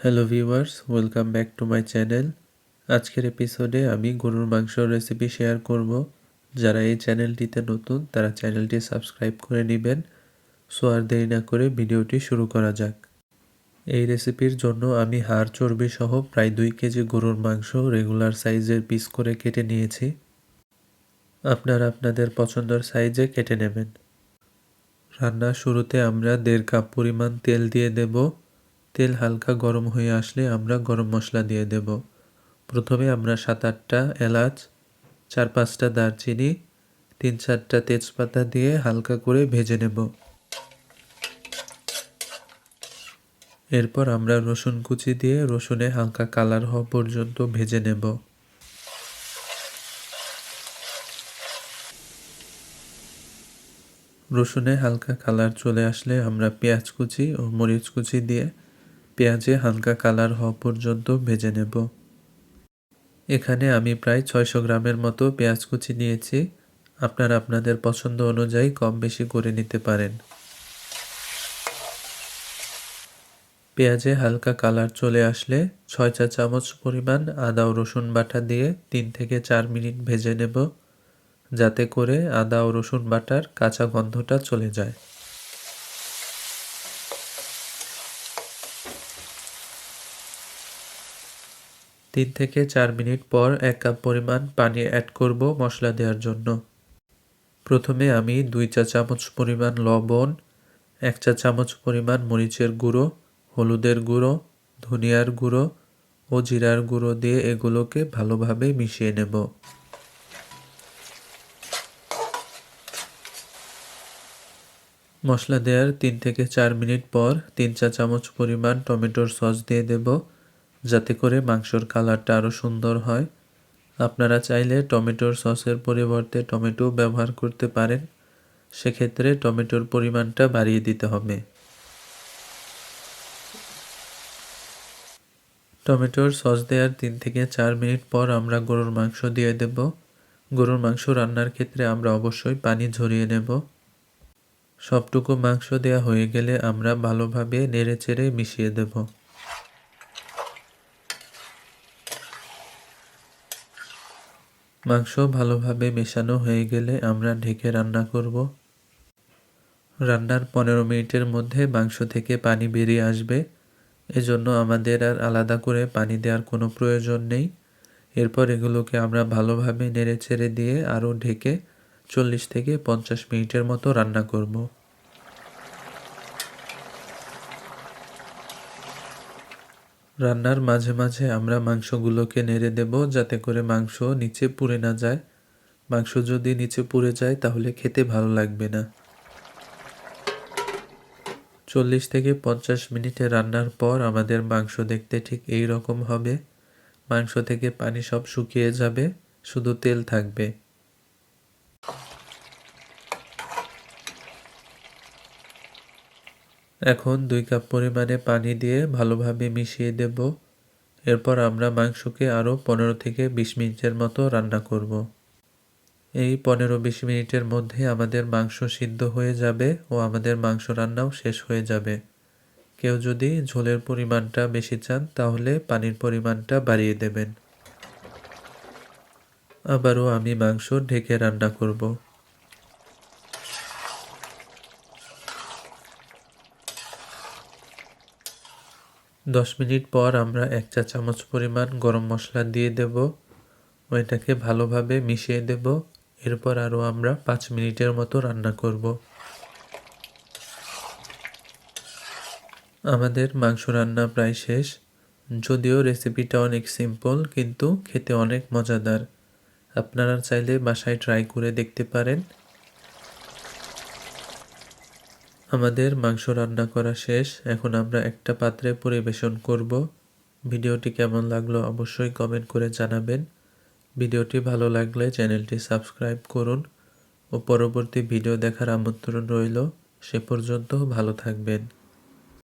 Hello viewers welcome back to my channel আজকের এপিসোডে আমি গরুর মাংসর রেসিপি শেয়ার করব। যারা এই চ্যানেলটিতে নতুন, তারা চ্যানেলটি সাবস্ক্রাইব করে নেবেন। সো আর দেরি না করে ভিডিওটি শুরু করা যাক। এই রেসিপির জন্য আমি হাড় চর্বি সহ প্রায় দুই কেজি গরুর মাংস রেগুলার সাইজের পিস করে কেটে নিয়েছি। আপনারা আপনাদের পছন্দের সাইজে কেটে নেবেন। রান্নার শুরুতে আমরা দেড় কাপ পরিমাণ তেল দিয়ে দেবো। তেল হালকা গরম হয়ে আসলে আমরা গরম মশলা দিয়ে দেব। প্রথমে আমরা সাত আটটা এলাচ চার পাঁচটা দারচিনি তিন চারটা তেজপাতা দিয়ে হালকা করে ভেজে নেব। এরপর আমরা রসুন কুচি দিয়ে রসুনে হালকা কালার হওয়া পর্যন্ত ভেজে নেব। রসুনে হালকা কালার চলে আসলে আমরা পেঁয়াজ কুচি ও মরিচ কুচি দিয়ে পেঁয়াজে হালকা কালার হওয়া পর্যন্ত ভেজে নেব। এখানে আমি প্রায় ছয়শো গ্রামের মতো পেঁয়াজ কুচি নিয়েছি। আপনারা আপনাদের পছন্দ অনুযায়ী কম বেশি করে নিতে পারেন। পেঁয়াজে হালকা কালার চলে আসলে ছয় চা চামচ পরিমাণ আদা ও রসুন বাটা দিয়ে তিন থেকে চার মিনিট ভেজে নেব, যাতে করে আদা ও রসুন বাটার কাঁচা গন্ধটা চলে যায়। তিন থেকে চার মিনিট পর এক কাপ পরিমাণ পানি অ্যাড করব মশলা দেওয়ার জন্য। প্রথমে আমি দুই চা চামচ পরিমাণ লবণ, এক চা চামচ পরিমাণ মরিচের গুঁড়ো, হলুদের গুঁড়ো, ধনিয়ার গুঁড়ো ও জিরার গুঁড়ো দিয়ে এগুলোকে ভালোভাবে মিশিয়ে নেব। মশলা দেওয়ার তিন থেকে চার মিনিট পর তিন চা চামচ পরিমাণ টমেটোর সস দিয়ে দেবো। যাতে করে মাংসর কালারটা আরও সুন্দর হয়। আপনারা চাইলে টমেটোর সসের পরিবর্তে টমেটো ব্যবহার করতে পারেন। সেক্ষেত্রে টমেটোর পরিমাণটা বাড়িয়ে দিতে হবে। টমেটোর সস দেওয়ার তিন থেকে চার মিনিট পর আমরা গরুর মাংস দিয়ে দেব। গরুর মাংস রান্নার ক্ষেত্রে আমরা অবশ্যই পানি ঝরিয়ে নেব। সবটুকু মাংস দেওয়া হয়ে গেলে আমরা ভালোভাবে নেড়ে চেড়ে মিশিয়ে দেবো। মাংস ভালোভাবে মেশানো হয়ে গেলে আমরা ঢেকে রান্না করব। রান্নার পনেরো মিনিটের মধ্যে মাংস থেকে পানি বেরিয়ে আসবে। এজন্য আমাদের আর আলাদা করে পানি দেওয়ার কোনো প্রয়োজন নেই। এরপর এগুলোকে আমরা ভালোভাবে নেড়ে ছেড়ে দিয়ে আরও ঢেকে চল্লিশ থেকে পঞ্চাশ মিনিটের মতো রান্না করব। রান্নার মাঝে মাঝে আমরা মাংসগুলোকে নেড়ে দেব যাতে করে মাংস নিচে পুড়ে না যায়। মাংস যদি নিচে পুড়ে যায় তাহলে খেতে ভালো লাগবে না। চল্লিশ থেকে পঞ্চাশ মিনিটে রান্নার পর আমাদের মাংস দেখতে ঠিক এই রকম হবে। মাংস থেকে পানি সব শুকিয়ে যাবে, শুধু তেল থাকবে। এখন দুই কাপ পরিমাণে পানি দিয়ে ভালোভাবে মিশিয়ে দেব। এরপর আমরা মাংসকে আরও পনেরো থেকে বিশ মিনিটের মতো রান্না করব। এই পনেরো বিশ মিনিটের মধ্যে আমাদের মাংস সিদ্ধ হয়ে যাবে ও আমাদের মাংস রান্নাও শেষ হয়ে যাবে। কেউ যদি ঝোলের পরিমাণটা বেশি চান, তাহলে পানির পরিমাণটা বাড়িয়ে দেবেন। আবারও আমি মাংস ঢেকে রান্না করব। দশ মিনিট পর আমরা এক চা চামচ পরিমাণ গরম মশলা দিয়ে দেব। ওইটাকে ভালোভাবে মিশিয়ে দেব। এরপর আরও আমরা পাঁচ মিনিটের মতো রান্না করব। আমাদের মাংস রান্না প্রায় শেষ। যদিও রেসিপিটা অনেক সিম্পল, কিন্তু খেতে অনেক মজাদার। আপনারা চাইলে বাসায় ট্রাই করে দেখতে পারেন। আমাদের মাংস রান্না করা শেষ। এখন আমরা একটা পাত্রে পরিবেশন করব। ভিডিওটি কেমন লাগল অবশ্যই কমেন্ট করে জানাবেন। ভিডিওটি ভালো লাগলে চ্যানেলটি সাবস্ক্রাইব করুন ও পরবর্তী ভিডিও দেখার আমন্ত্রণ রইল। সে পর্যন্ত ভালো থাকবেন।